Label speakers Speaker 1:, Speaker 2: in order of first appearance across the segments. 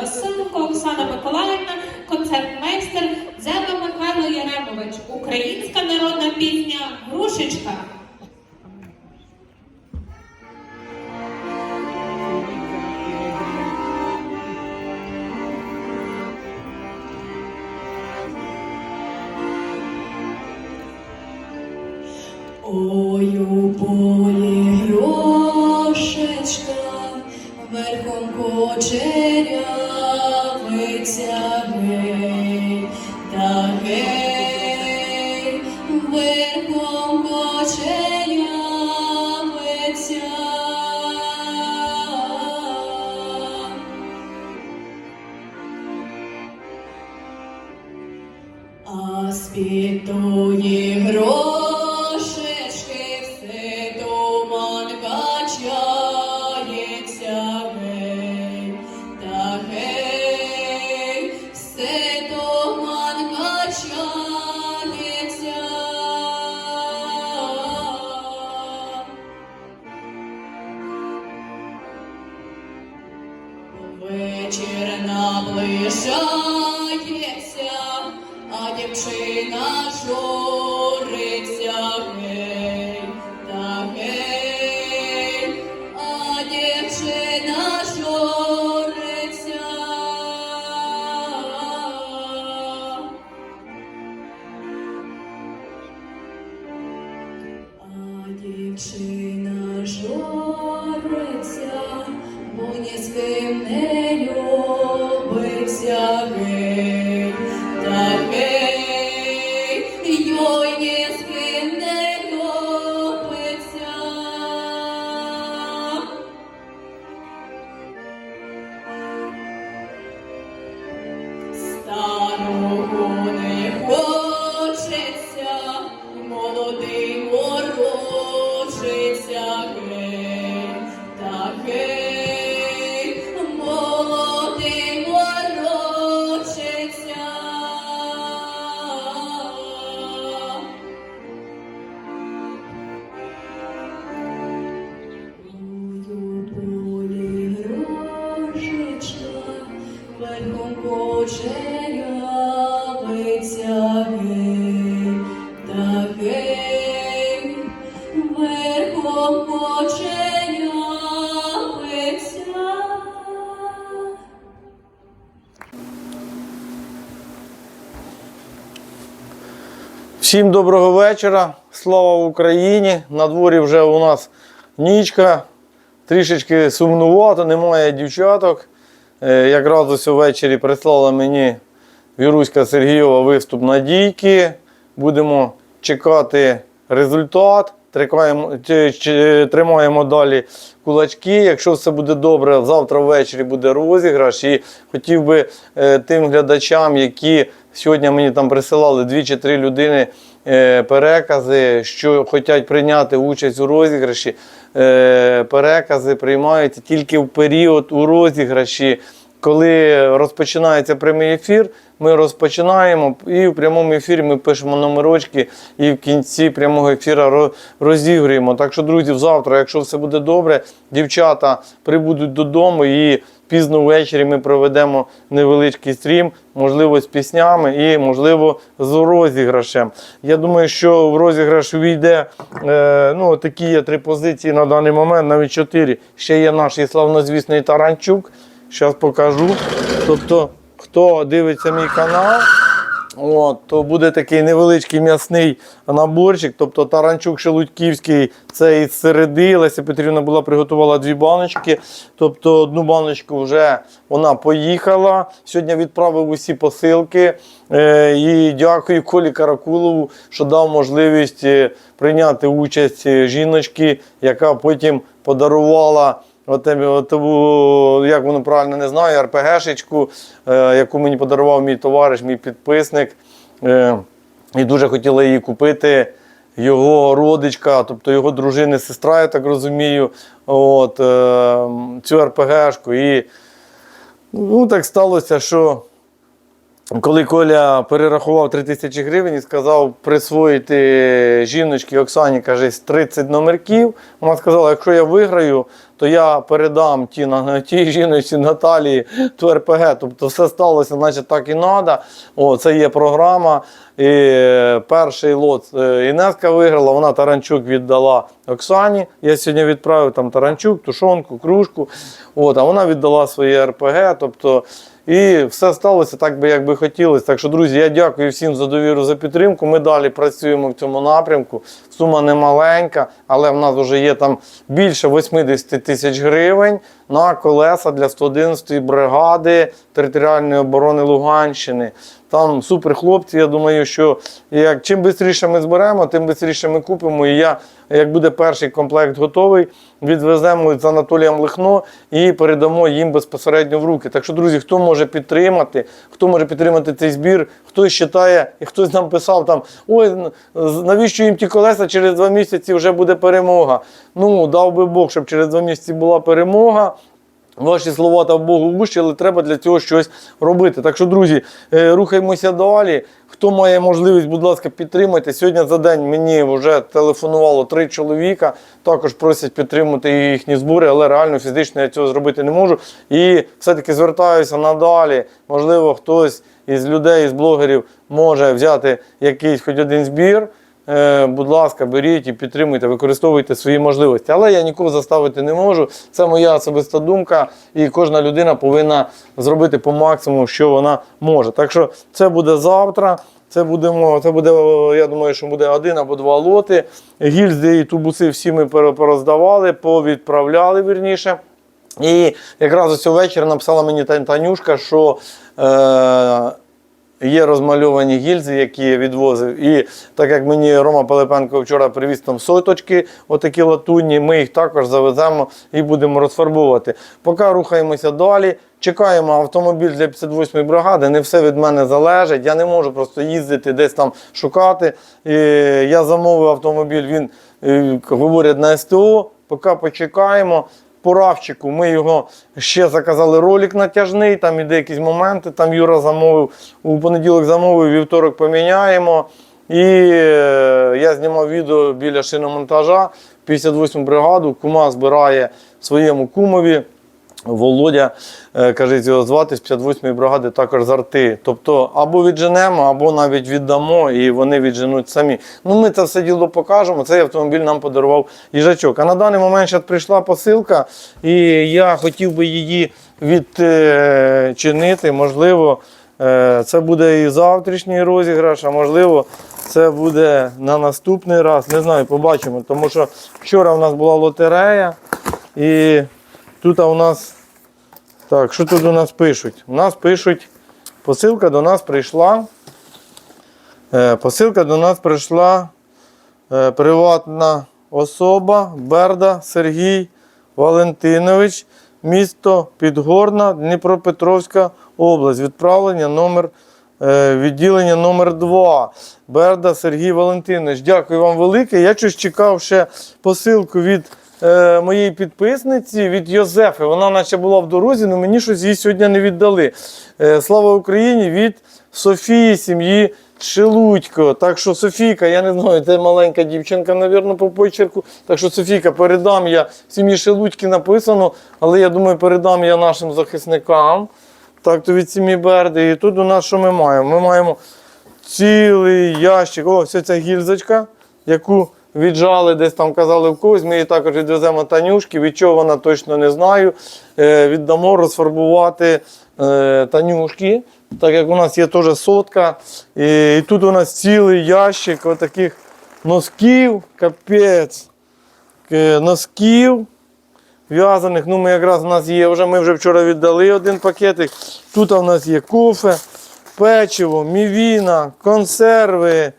Speaker 1: Василенко Оксана Миколаївна,
Speaker 2: It's. Дівчина журиться, бо ні з ким не любиться
Speaker 3: Всім доброго вечора. Слава Україні! На дворі вже у нас нічка. Трішечки сумнувато, немає дівчаток. Е, Якраз ось ввечері прислала мені Віруська Сергійова виступ Надійки. Будемо чекати результат. Трикаємо- чи- чи- Тримаємо далі кулачки. Якщо все буде добре, завтра ввечері буде розіграш. І хотів би е, тим глядачам, які сьогодні мені там присилали дві чи три людини е, перекази, що хочуть прийняти участь у розіграші. Е, Перекази приймаються тільки в період у розіграші. Коли розпочинається прямий ефір, ми розпочинаємо і в прямому ефірі ми пишемо номерочки і в кінці прямого ефіру ро- розігруємо. Так що, друзі, завтра, якщо все буде добре, дівчата прибудуть додому і пізно ввечері ми проведемо невеличкий стрім, можливо, з піснями і, можливо, з розіграшем. Я думаю, що в розіграш увійде е, ну, такі є три позиції на даний момент, навіть чотири. Ще є наш і славнозвісний Таранчук. Зараз покажу. Тобто, хто дивиться мій канал, От, то буде такий невеличкий м'ясний наборчик. Тобто таранчук шелудьківський, це із середи. Леся Петрівна була приготувала дві баночки. Тобто одну баночку вже вона поїхала. Сьогодні відправив усі посилки. Е, і дякую Колі Каракулову, що дав можливість е, прийняти участь е, жіночки, яка потім подарувала. Отебі, отову, як воно правильно не знаю, РПГшечку, е, яку мені подарував мій товариш, мій підписник. Е, і дуже хотіла її купити. Його родичка, тобто його дружини, сестра, я так розумію, от, е, цю РПГшку. І ну, так сталося, що коли Коля перерахував 3 тисячі гривень і сказав присвоїти жіночці Оксані, каже, 30 номерків, вона сказала, якщо я виграю, то я передам ті, на, тій жіночці Наталії ту РПГ. Тобто все сталося, значить так і треба. О, це є програма. І е, перший лот е, Інеска виграла, вона Таранчук віддала Оксані. Я сьогодні відправив там Таранчук, тушонку, кружку. От, а вона віддала своє РПГ. Тобто, і все сталося так, би, як би хотілося. Так що, друзі, я дякую всім за довіру, за підтримку. Ми далі працюємо в цьому напрямку. Сума не маленька, але в нас вже є там більше 80 тисяч гривень на колеса для 111-ї бригади територіальної оборони Луганщини. Там супер хлопці. Я думаю, що як чим швидше ми зберемо, тим швидше ми купимо. І я, як буде перший комплект готовий, відвеземо з Анатолієм Лихно і передамо їм безпосередньо в руки. Так що, друзі, хто може підтримати, хто може підтримати цей збір, хтось вважає, і хтось нам писав там: ой, навіщо їм ті колеса через два місяці вже буде перемога. Ну, дав би Бог, щоб через два місяці була перемога. Ваші слова та Богу гущі, але треба для цього щось робити. Так що, друзі, е, рухаємося далі. Хто має можливість, будь ласка, підтримайте. Сьогодні за день мені вже телефонувало три чоловіка. Також просять підтримати їхні збори, але реально фізично я цього зробити не можу. І все-таки звертаюся надалі. Можливо, хтось із людей, із блогерів може взяти якийсь хоч один збір. Е, будь ласка, беріть і підтримуйте, використовуйте свої можливості. Але я нікого заставити не можу. Це моя особиста думка, і кожна людина повинна зробити по максимуму, що вона може. Так що це буде завтра. Це будемо, це буде, я думаю, що буде один або два лоти. Гільзи і тубуси всі ми пороздавали, повідправляли вірніше. І якраз ось ввечері написала мені Танюшка, що е, Є розмальовані гільзи, які я відвозив. І так як мені Рома Пилипенко вчора привіз там соточки, отакі латунні, ми їх також завеземо і будемо розфарбовувати. Поки рухаємося далі. Чекаємо автомобіль для 58-ї бригади. Не все від мене залежить. Я не можу просто їздити десь там шукати. І я замовив автомобіль, він е, говорять на СТО. Поки почекаємо по равчику ми його ще заказали ролик натяжний, там іде якісь моменти. Там Юра замовив, у понеділок замовив, вівторок поміняємо. І е, я знімав відео біля шиномонтажа 58 бригаду. Кума збирає своєму кумові. Володя, е, каже, його звати з 58-ї бригади також з арти. Тобто або відженемо, або навіть віддамо, і вони відженуть самі. Ну, ми це все діло покажемо. Цей автомобіль нам подарував їжачок. А на даний момент ще прийшла посилка, і я хотів би її відчинити. Можливо, е, це буде і завтрашній розіграш, а можливо, це буде на наступний раз. Не знаю, побачимо. Тому що вчора в нас була лотерея. І Тут у нас. Так, що тут у нас пишуть? У нас пишуть, посилка до нас прийшла. Е, посилка до нас прийшла е, приватна особа Берда Сергій Валентинович, місто Підгорна, Дніпропетровська область. Відправлення номер. е, Відділення номер 2 Берда Сергій Валентинович. Дякую вам велике. Я щось чекав ще посилку від е, моєї підписниці від Йозефи. Вона наче була в дорозі, але мені щось їй сьогодні не віддали. Е, слава Україні від Софії, сім'ї Шелудько. Так що Софійка, я не знаю, це маленька дівчинка, мабуть, по почерку. Так що Софійка, передам я сім'ї Шелудьки написано, але я думаю, передам я нашим захисникам. Так, то від сім'ї Берди. І тут у нас що ми маємо? Ми маємо цілий ящик. О, ось ця гільзочка, яку віджали, десь там казали в когось. Ми її також відвеземо Танюшки. Від чого вона точно не знаю. Е, віддамо розфарбувати е, Танюшки. Так як у нас є теж сотка. І, тут у нас цілий ящик отаких носків, капець. Е, Носків в'язаних. Ну, ми якраз у нас є вже, ми вже вчора віддали один пакетик. Тут у нас є кофе, печиво, мівіна, консерви,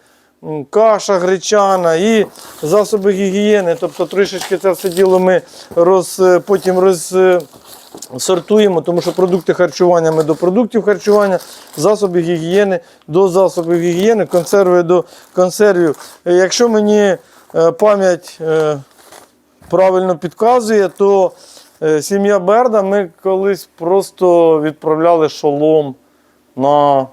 Speaker 3: каша гречана і засоби гігієни. Тобто трішечки це все діло ми роз, е, потім роз. е, Сортуємо, тому що продукти харчування ми до продуктів харчування, засоби гігієни до засобів гігієни, консерви до консервів. Е, Якщо мені пам'ять правильно підказує, то сім'я Берда ми колись просто відправляли шолом на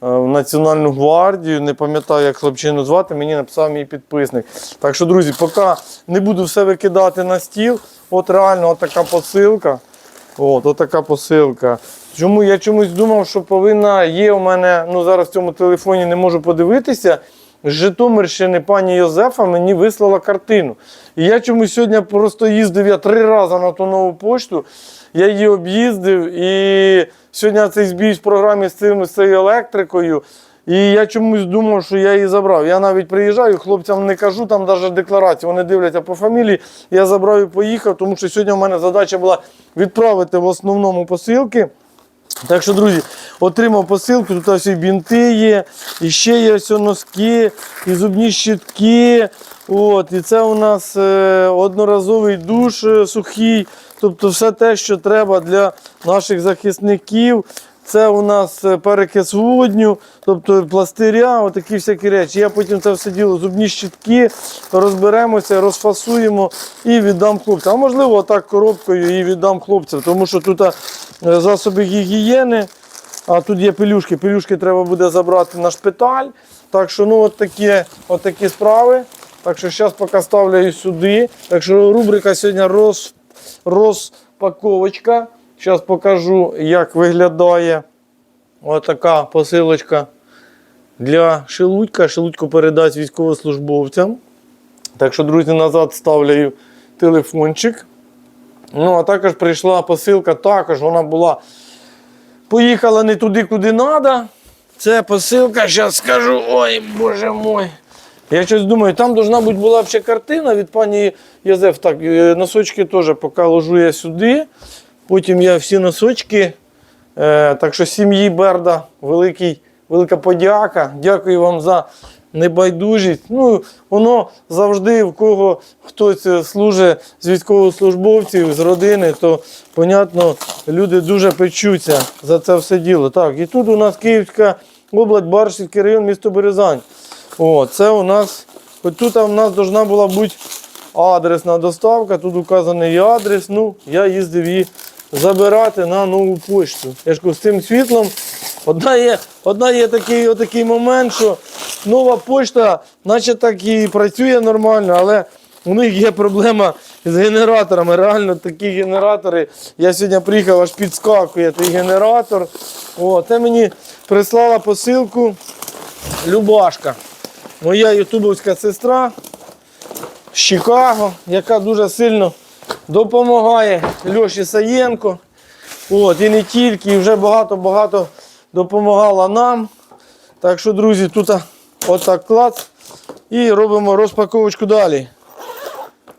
Speaker 3: в Національну гвардію. Не пам'ятаю, як хлопчину звати, мені написав мій підписник. Так що, друзі, поки не буду все викидати на стіл, от реально от така посилка. От, от така посилка. Чому я чомусь думав, що повинна є у мене, ну зараз в цьому телефоні не можу подивитися. З Житомирщини пані Йозефа мені вислала картину. І я чомусь сьогодні просто їздив я три рази на ту нову пошту. Я її об'їздив і сьогодні цей збій в програмі з цим з цією електрикою. І я чомусь думав, що я її забрав. Я навіть приїжджаю, хлопцям не кажу, там навіть декларацію. Вони дивляться по фамілії. Я забрав і поїхав, тому що сьогодні в мене задача була відправити в основному посилки. Так що, друзі, отримав посилку, тут ось і бінти є, і ще є ось носки, і зубні щітки. От, і це у нас е, одноразовий душ е, сухий. Тобто все те, що треба для наших захисників. Це у нас е, перекис водню, тобто пластиря, отакі всякі речі. Я потім це все діло, зубні щітки, розберемося, розфасуємо і віддам хлопцям. А можливо, отак коробкою і віддам хлопцям, тому що тут е, засоби гігієни, а тут є пелюшки. Пелюшки треба буде забрати на шпиталь. Так що ну, от такі справи. Так що зараз поки ставлю сюди. Так що рубрика сьогодні роз, розпаковочка. Зараз покажу, як виглядає отака посилочка для Шелудька. Шелудько передасть військовослужбовцям. Так що, друзі, назад ставлю телефончик. Ну, а також прийшла посилка, також вона була. Поїхала не туди, куди треба. Це посилка, зараз скажу, ой, боже мой. Я щось думаю, там должна бути була б ще картина від пані Язеф. Так, е, носочки теж поки ложу я сюди. Потім я всі носочки. Е, так що сім'ї Берда, великий, велика подяка. Дякую вам за небайдужість. Ну, воно завжди, в кого хтось служить з військовослужбовців, з родини, то, понятно, люди дуже печуться за це все діло. Так, і тут у нас Київська область, Баршівський район, місто Березань. О, це у нас, от тут у нас должна була бути адресна доставка, тут указаний адрес. Ну, я їздив її забирати на нову почту. Я ж кажу, з цим світлом. Одна є, одна є такий, отакий момент, що нова почта, наче так і працює нормально, але у них є проблема з генераторами. Реально такі генератори. Я сьогодні приїхав, аж підскакує той генератор. О, це мені прислала посилку Любашка. Моя ютубовська сестра з Чикаго, яка дуже сильно допомагає Льоші Саєнко. От, і не тільки, і вже багато-багато допомагала нам. Так що, друзі, тут отак клац. І робимо розпаковочку далі.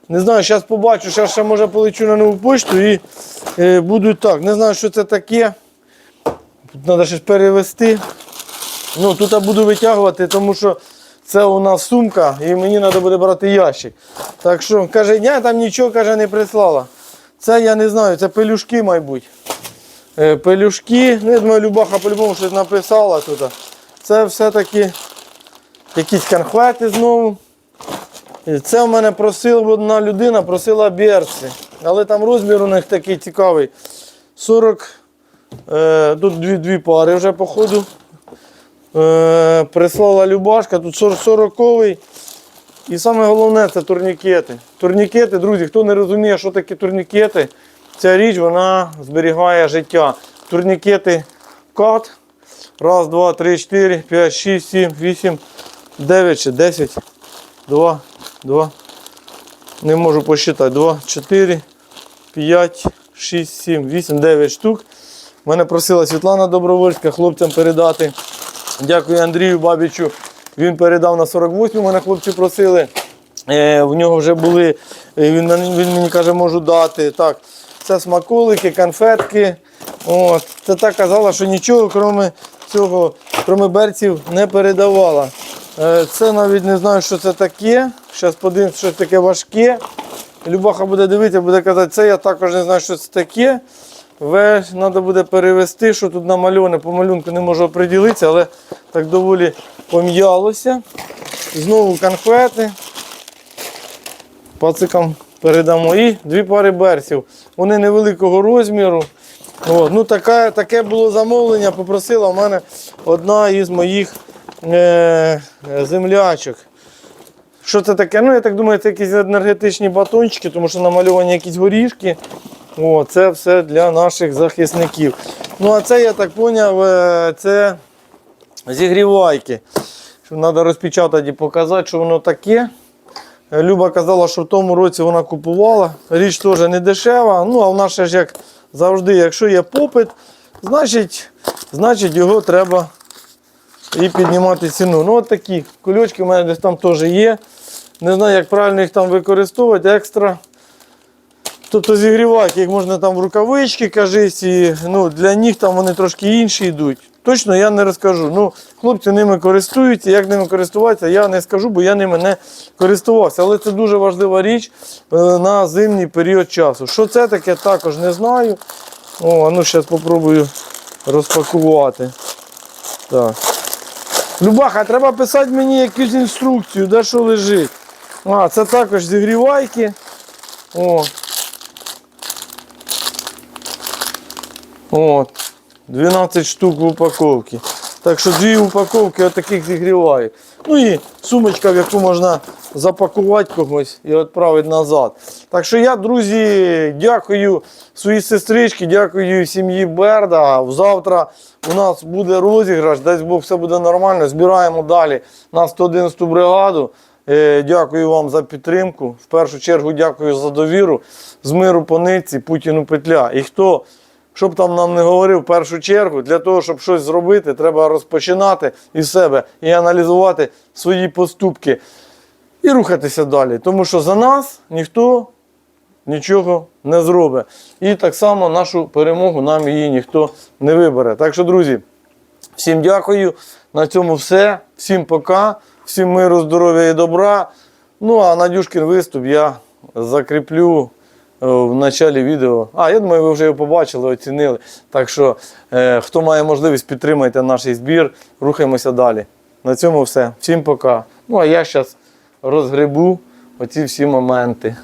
Speaker 3: Не знаю, зараз побачу, зараз ще може полечу на нову почту і е, будуть так. Не знаю, що це таке. Тут треба щось перевести. Ну, тут буду витягувати, тому що це у нас сумка і мені треба буде брати ящик. Так що, каже, ні, там нічого каже, не прислала. Це я не знаю, це пелюшки, мабуть. Е, пелюшки, ну я думаю, Любаха по-любому щось написала тут. Це все-таки якісь конхвети знову. Це в мене просила одна людина, просила берці. Але там розмір у них такий цікавий. 40, е, тут дві, дві пари вже походу. Е, прислала Любашка, тут 40-й. І саме головне це турнікети. Турнікети, друзі, хто не розуміє, що таке турнікети, ця річ вона зберігає життя. Турнікети кат. Раз, два, три, чотири, п'ять, шість, сім, вісім, дев'ять, чи десять. Два, два. Не можу посчитати. Два, чотири, п'ять, шість, сім, вісім, дев'ять штук. Мене просила Світлана Добровольська хлопцям передати. Дякую Андрію Бабічу. Він передав на 48, мене хлопці просили. Е, в нього вже були, е, він, він мені каже, можу дати. Так, це смаколики, конфетки. От. Це так казала, що нічого, крім цього, крім берців, не передавала. Е, це навіть не знаю, що це таке. Зараз подивимось, що таке важке. Любаха буде дивитися, буде казати, це я також не знаю, що це таке. Весь треба буде перевести, що тут намальоване, по малюнку не можу оприділитися, але так доволі пом'ялося. Знову конфети. Пацикам передамо і дві пари берсів. Вони невеликого розміру. От, ну, таке, таке було замовлення, попросила в мене одна із моїх е, землячок. Що це таке? Ну, я так думаю, це якісь енергетичні батончики, тому що намальовані якісь горішки. О, це все для наших захисників. Ну, а це, я так зрозумів, це зігрівайки. Треба розпечатати і показати, що воно таке. Е, Люба казала, що в тому році вона купувала. Річ теж не дешева. Ну, а в нас ще ж як завжди, якщо є попит, значить, значить його треба і піднімати ціну. Ну, от такі кульочки в мене десь там теж є. Не знаю, як правильно їх там використовувати, екстра. Тобто зігрівайки, їх можна там в рукавички, кажись, і ну, для них там вони трошки інші йдуть. Точно я не розкажу. Ну, хлопці ними користуються, як ними користуватися, я не скажу, бо я ними не користувався. Але це дуже важлива річ е, на зимній період часу. Що це таке, також не знаю. О, ну зараз спробую розпакувати. Так. Любаха, треба писати мені якусь інструкцію, де що лежить. А, це також зігрівайки. О. От. 12 штук в упаковці. Так що дві упаковки отаких зігріваю. Ну і сумочка, в яку можна запакувати когось і відправити назад. Так що я, друзі, дякую своїй сестричці, дякую сім'ї Берда. Завтра у нас буде розіграш, дасть Бог все буде нормально. Збираємо далі на 111 бригаду. Е, Дякую вам за підтримку. В першу чергу дякую за довіру. З миру по нитці, Путіну петля. І хто щоб там нам не говорив, в першу чергу, для того, щоб щось зробити, треба розпочинати із себе і аналізувати свої поступки і рухатися далі. Тому що за нас ніхто нічого не зробить. І так само нашу перемогу нам її ніхто не вибере. Так що, друзі, всім дякую. На цьому все. Всім пока, всім миру, здоров'я і добра. Ну а Надюшкин виступ я закріплю в началі відео. А, я думаю, ви вже його побачили, оцінили. Так що, е, хто має можливість, підтримайте наш збір, рухаємося далі. На цьому все. Всім пока. Ну а я зараз розгребу оці всі моменти.